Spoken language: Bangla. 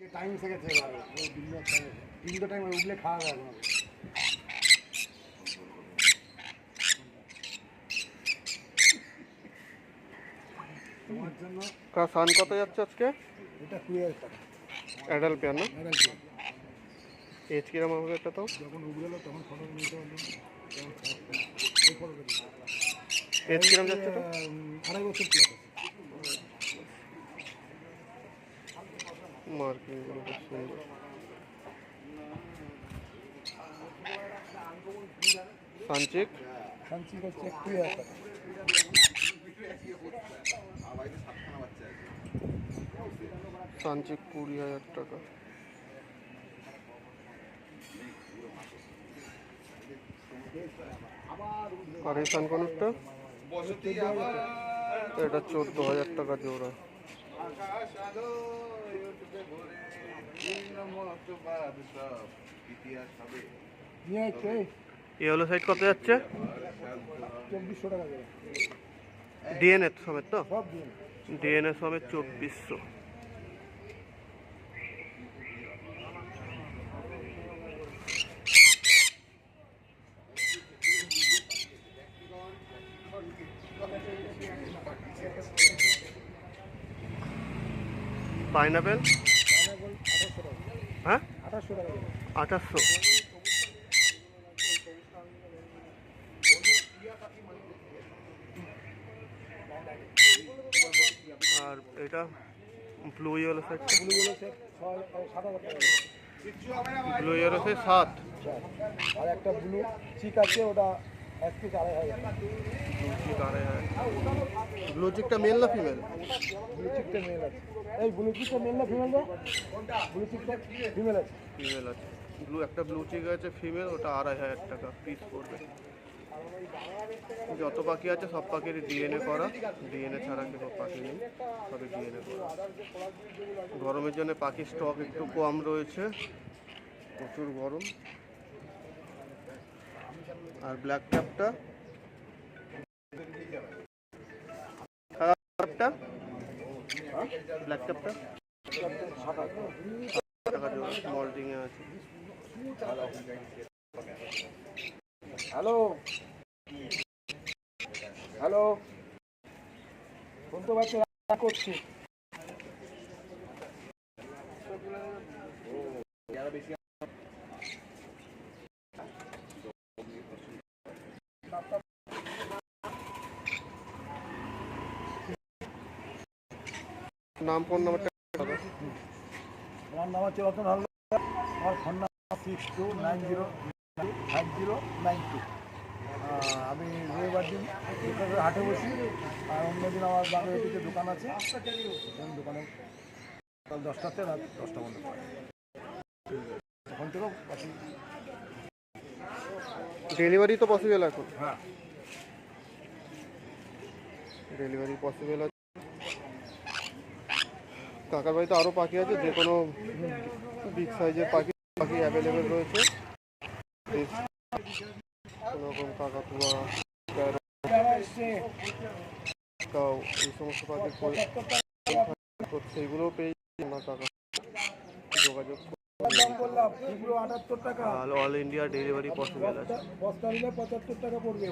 টাইম থেকে খেতে পারবো ওই দিন তিনটে টাইম উঠলে খাওয়া যাবে না তোমার জন্য কা সান কত যাচ্ছে আজকে এটা কুড়ি হাজার টাকা অ্যাডাল পেয়ার না এটা কি? এজ কিরম হবে এটা তো যখন উগলেলো তখন ফটো নিতে পারলো তখন খারাপ এই ফটো দিল। এজ কিরম যাচ্ছে তো উম, আড়াই বছর প্লাস আছে মার্কিংগুলো খুব সুন্দর সানচিক শান্তি করছে কুড়ি হাজার টাকা সানচিক কুড়ি হাজার টাকা আর এই সানকনেরটা এটা চোদ্দ হাজার টাকা জোড়া ইয়েলো কত যাচ্ছে? ডিএনএ তো ডিএনএ চব্বিশশো। পাইনাপেল হ্যাঁ? আঠাশশো আর এটা blue yellow side blue yellow side সাত। আর একটা ব্লু চিক আছে ওটা এক পিস আড়াই হাজার ব্লু চিক আড়াই হাজার ব্লু চিকটা মেল না ফিমেল ব্লু চিকটা মেল আছে। এই ব্লু চিকটা মেল না ফিমেল না ব্লু চিকটা ফিমেল আছে। ফিমেল আছে। ব্লু একটা ব্লু চিক আছে ফিমেল ওটা আড়াই হাজার টাকা পিস পড়বে। যত পাখি আছে সব পাখির ডিএনএ করা। ডিএনএ ছাড়া কেউ পাখি নেই সবই ডিএনএ করা। গরমের জন্য পাখির স্টক একটু কম রয়েছে। প্রচুর গরম। আর ব্ল্যাক ক্যাপটা ব্ল্যাক হ্যালো? হ্যালো? শুনতে পাচ্ছি করছি। নাম ফোন নাম্বারটা আমার নাম হচ্ছে রতন হালদার। আমার phone number six two nine zero five zero nine two আমি রবিবার দিন হাটে বসি আর অন্যদিন আমার বাংলাদেশে দোকান আছে। দোকানে সকাল দশটাতে রাত দশটা তখন থেকেও ডেলিভারি তো পসিবল এখন। হ্যাঁ। ডেলিভারি পসিবল আছে। কাকার বাড়িতে আরও পাখি আছে, যে কোনো বিগ সাইজের পাখি পাখি অ্যাভেলেবেল রয়েছে। বেশ কোনো রকম কাকাতুয়া কাউ এই সমস্ত পাখির পরি- তো সেইগুলোও পেয়ে না কাকা। যোগাযোগ অল ইন্ডিয়া ডেলিভারি পসিবল আছে। টাকা পড়বে।